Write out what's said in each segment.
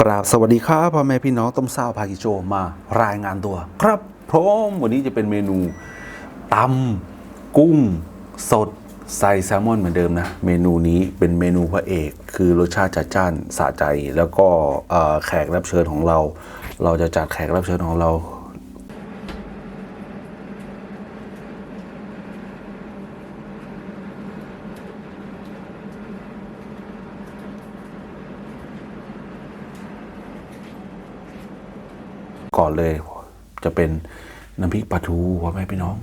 กราบสวัสดีครับพ่อแม่พี่น้องต้มซาวพากิโจมารายงานตัว ครับพร้อมวันนี้จะเป็นเมนูตำกุ้งสดใส่แซลมอนเหมือนเดิมนะ เมนูนี้เป็นเมนูพระเอก คือรสชาติจัดจ้านสะใจ แล้วก็แขกรับเชิญของเรา เราจะจัดแขกรับเชิญของเรา ก่อนเลย จะเป็นน้ำพริกปลาทูพ่อแม่พี่น้อง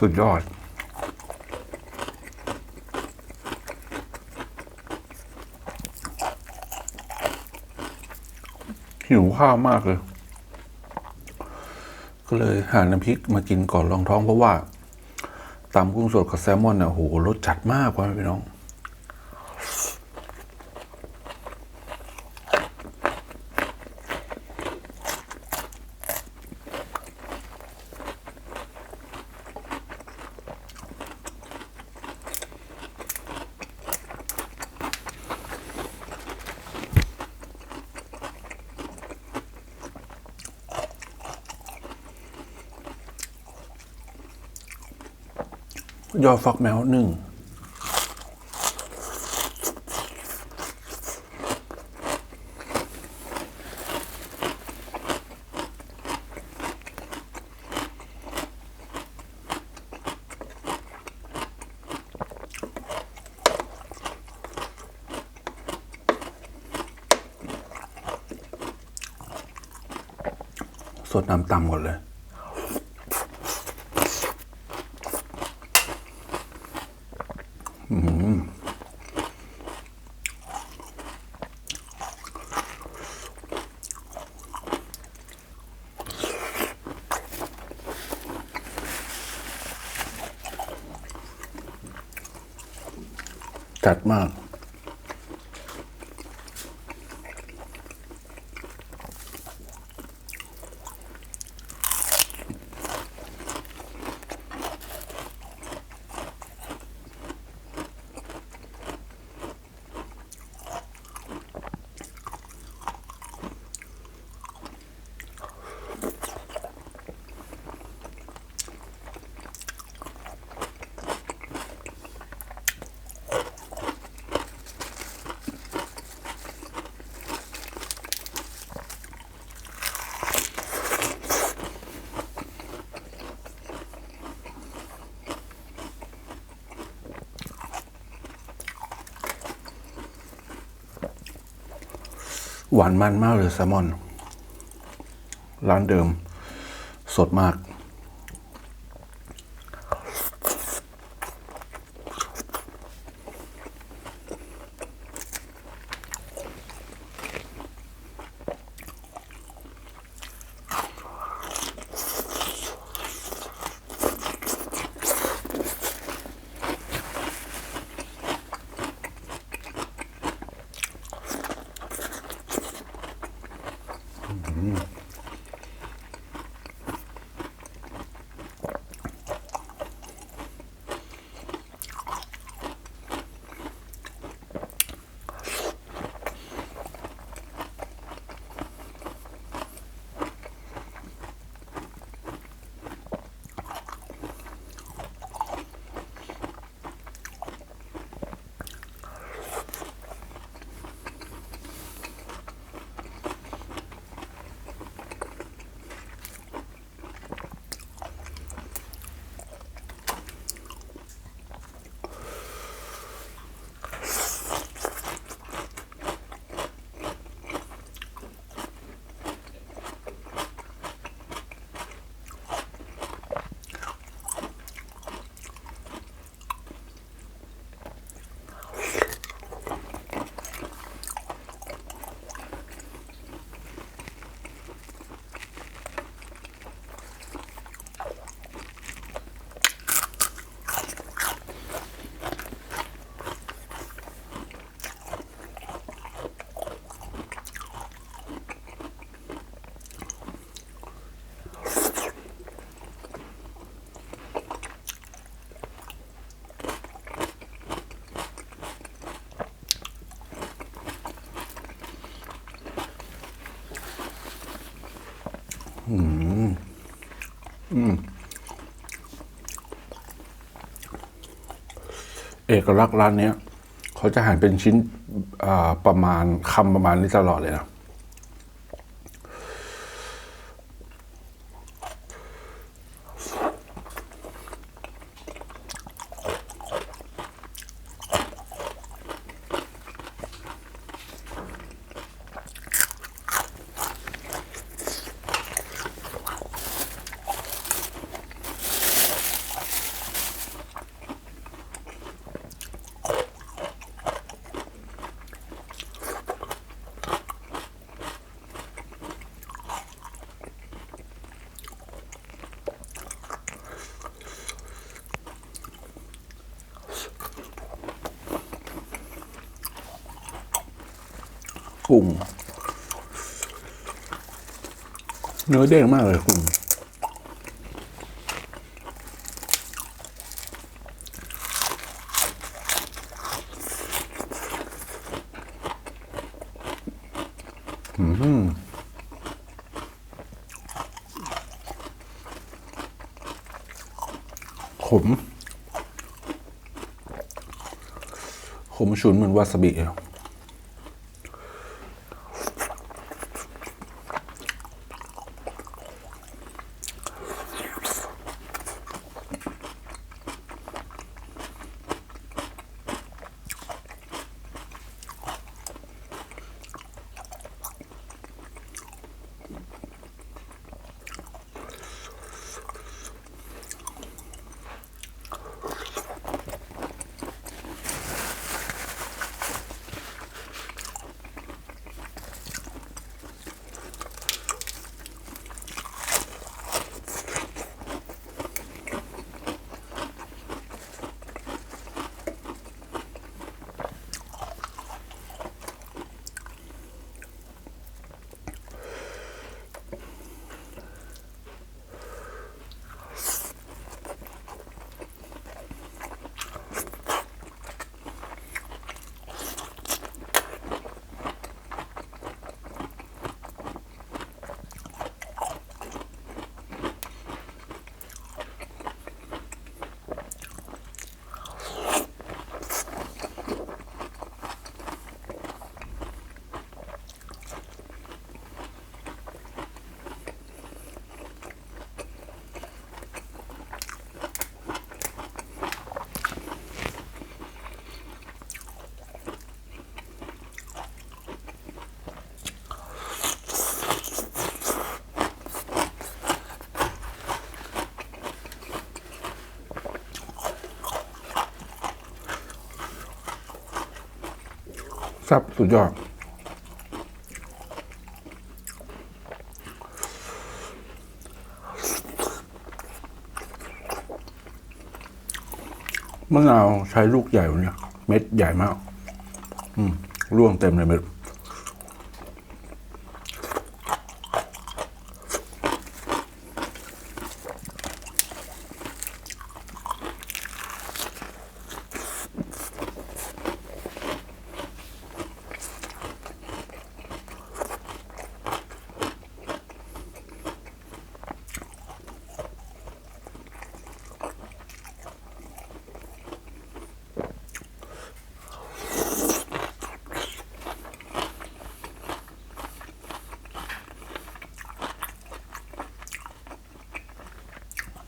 สุดยอด หิวข้าวมากเลย ก็เลยหาน้ำพริกมากินก่อนรองท้องเพราะว่าตำกุ้งสดกับแซลมอนน่ะโหรสจัดมากพ่อแม่พี่น้อง ยอฟักแมวหนึ่งสดน้ำตำก่อนเลย จัดมาก หวานมันมากเลยแซลมอน ร้านเดิม สดมาก เอกลักษณ์ร้านเนี้ยเขาจะหั่นเป็นชิ้นประมาณคำประมาณนี้ตลอดเลยนะ กุ้งเนื้อเด้งมากเลยกุ้งอืมขม ขมฉุนเหมือนวาซาบิอะ แซ่บสุดยอดมะนาวใช้ลูกใหญ่เนี่ย เม็ดใหญ่มาก อืม ร่วงเต็มเลยเม็ด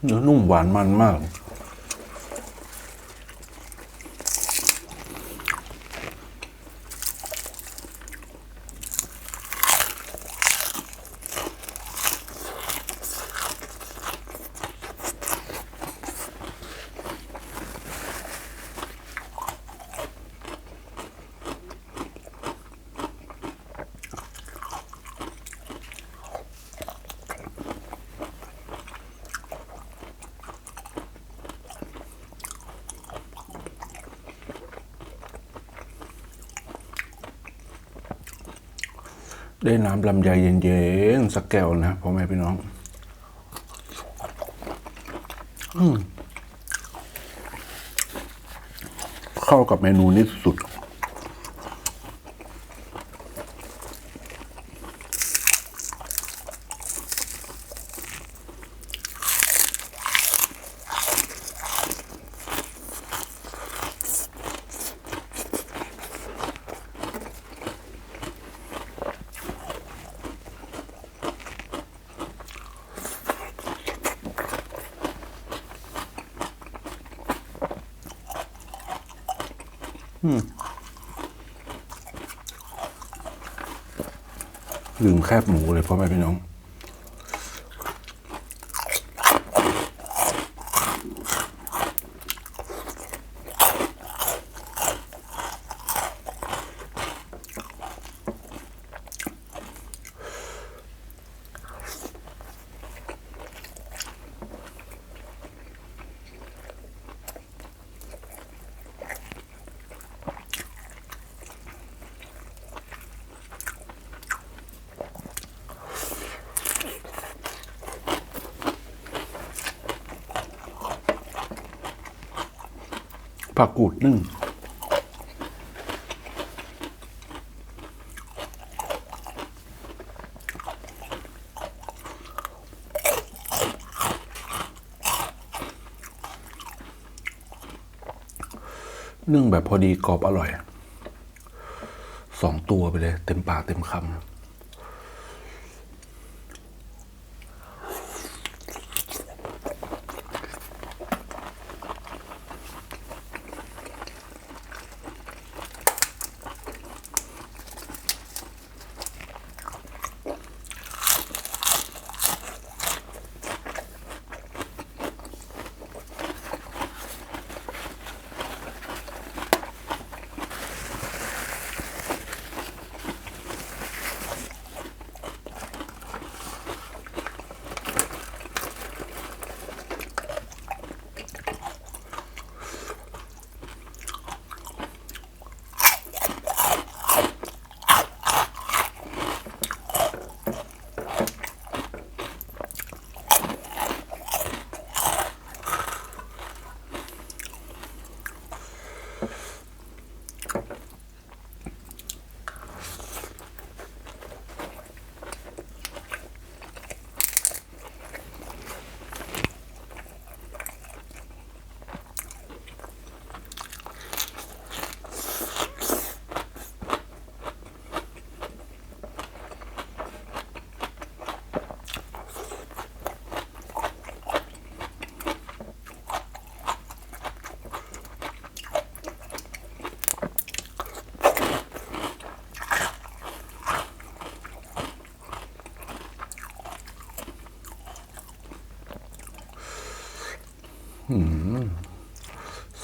แล้วนุ่มหวานมันมาก ได้น้ำลำไยเย็นๆสักแก้วนะพ่อแม่พี่น้องอืมเข้ากับเมนูนี้สุด ลืมแคบหมูเลยพ่อแม่พี่น้อง ผักกูดนึ่งนึ่งแบบพอดีกรอบอร่อย สองตัวไปเลย เต็มปากเต็มคำ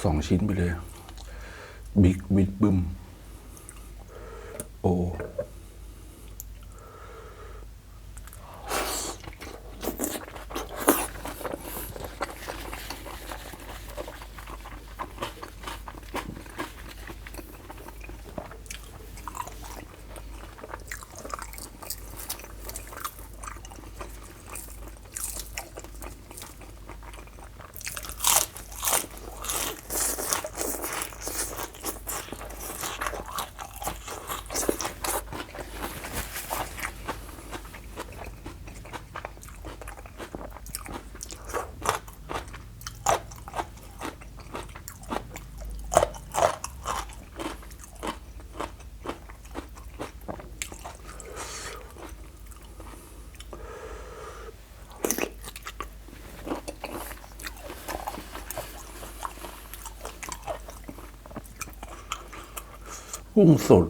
สอง ชิ้นไปเลย บิ๊กบิดบึม โอ กุ้งสด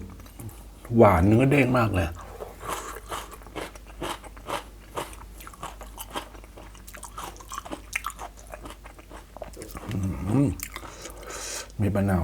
หวานเนื้อเด้งมากเลยมีมะนาว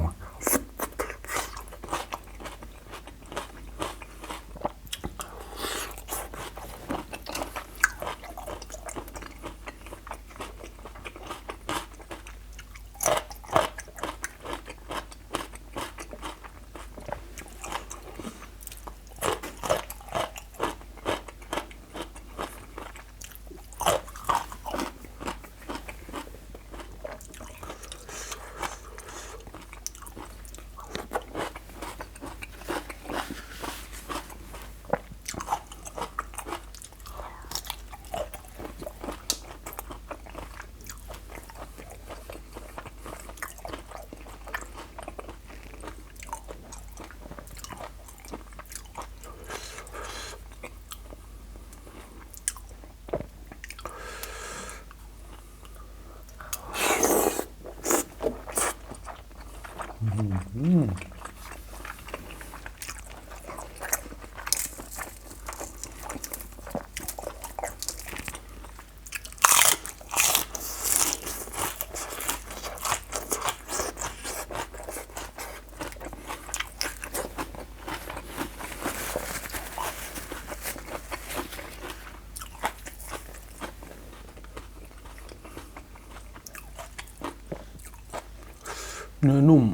เนื้อนุ่ม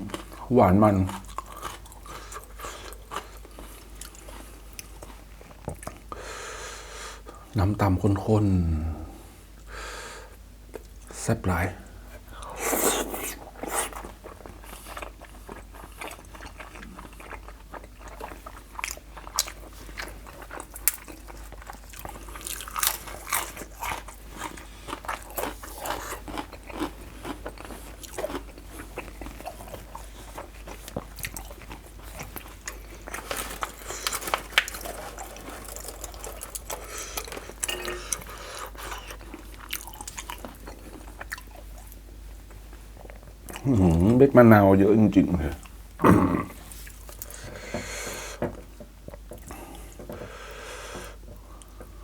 หวานมัน น้ำตำข้นๆแซ่บหลาย เม็ดมะนาวเยอะจริงๆเลย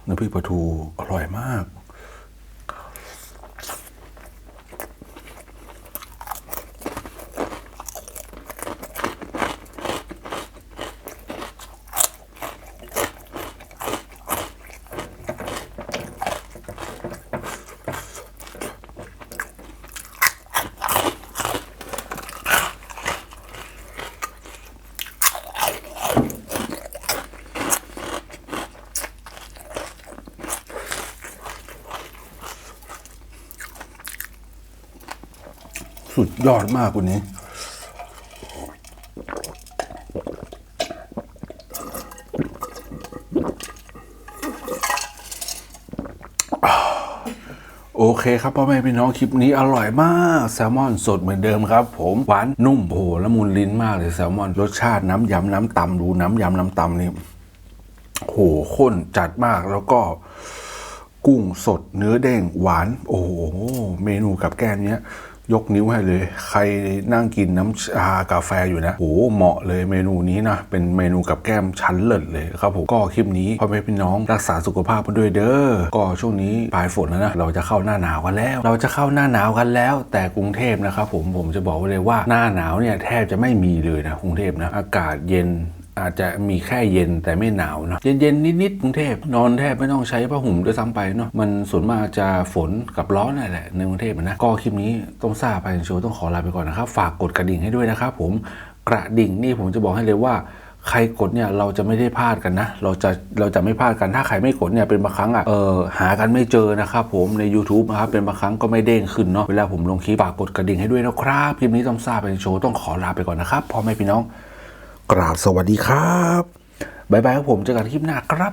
น้ำพริกปลาทูอร่อยมาก สุดยอดมากกว่านี้ โอเคครับพ่อแม่พี่น้องคลิปนี้อร่อยมาก แซลมอนสดเหมือนเดิมครับ ผมหวานนุ่มโหละมุนลิ้นมากเลยแซลมอนรสชาติน้ำยำน้ำตำดูน้ำยำน้ำตำนี่โหข้นจัดมากแล้วก็กุ้งสดเนื้อแดงหวาน โอ้โห เมนูกับแกมเนี้ย ยกนิ้วให้เลย ใครนั่งกินน้ำชากาแฟอยู่นะโอ้เหมาะเลยเมนูนี้นะ เป็นเมนูกับแก้มชั้นเลิศเลยครับผมก็คลิปนี้พ่อแม่พี่น้องรักษาสุขภาพกันด้วยเด้อก็ช่วงนี้ปลายฝนแล้วนะเราจะเข้าหน้าหนาวกันแล้ว เราจะเข้าหน้าหนาวกันแล้ว แต่กรุงเทพนะครับผมผมจะบอกไว้เลยว่าหน้าหนาวเนี่ยแทบจะไม่มีเลยนะกรุงเทพนะอากาศเย็น อาจจะมีแค่เย็นแต่ไม่หนาวเนะเย็นๆนิดๆกรุงเทพนอนแทบไม่ต้องใช้ผ้าห่มด้วยซ้ำไปเนาะมันส่วนมากจะฝนกับร้อนนั่นแหละในกรุงเทพนะก็คลิปนี้ต้องทราบภายในโชว์ต้องขอลาไปก่อนนะครับ ฝากกดกระดิ่งให้ด้วยนะครับผมกระดิ่งนี่ผมจะบอกให้เลยว่าใครกดเนี่ยเราจะไม่ได้พลาดกันนะ เราจะเราจะไม่พลาดกันถ้าใครไม่กดเนี่ยเป็นบางครั้งอะเออหากันไม่เจอนะครับผมใน YouTube นะครับเป็นบางครั้งก็ไม่เด้งขึ้นเนาะเวลาผมลงคลิปฝากกดกระดิ่งให้ด้วยนะครับคลิปนี้ต้องทราบภายในโชว์ต้องขอลาไปก่อนนะครับพ่อแม่พี่น้อง กราบสวัสดีครับ บ๊ายบายครับผมเจอกันคลิปหน้าครับ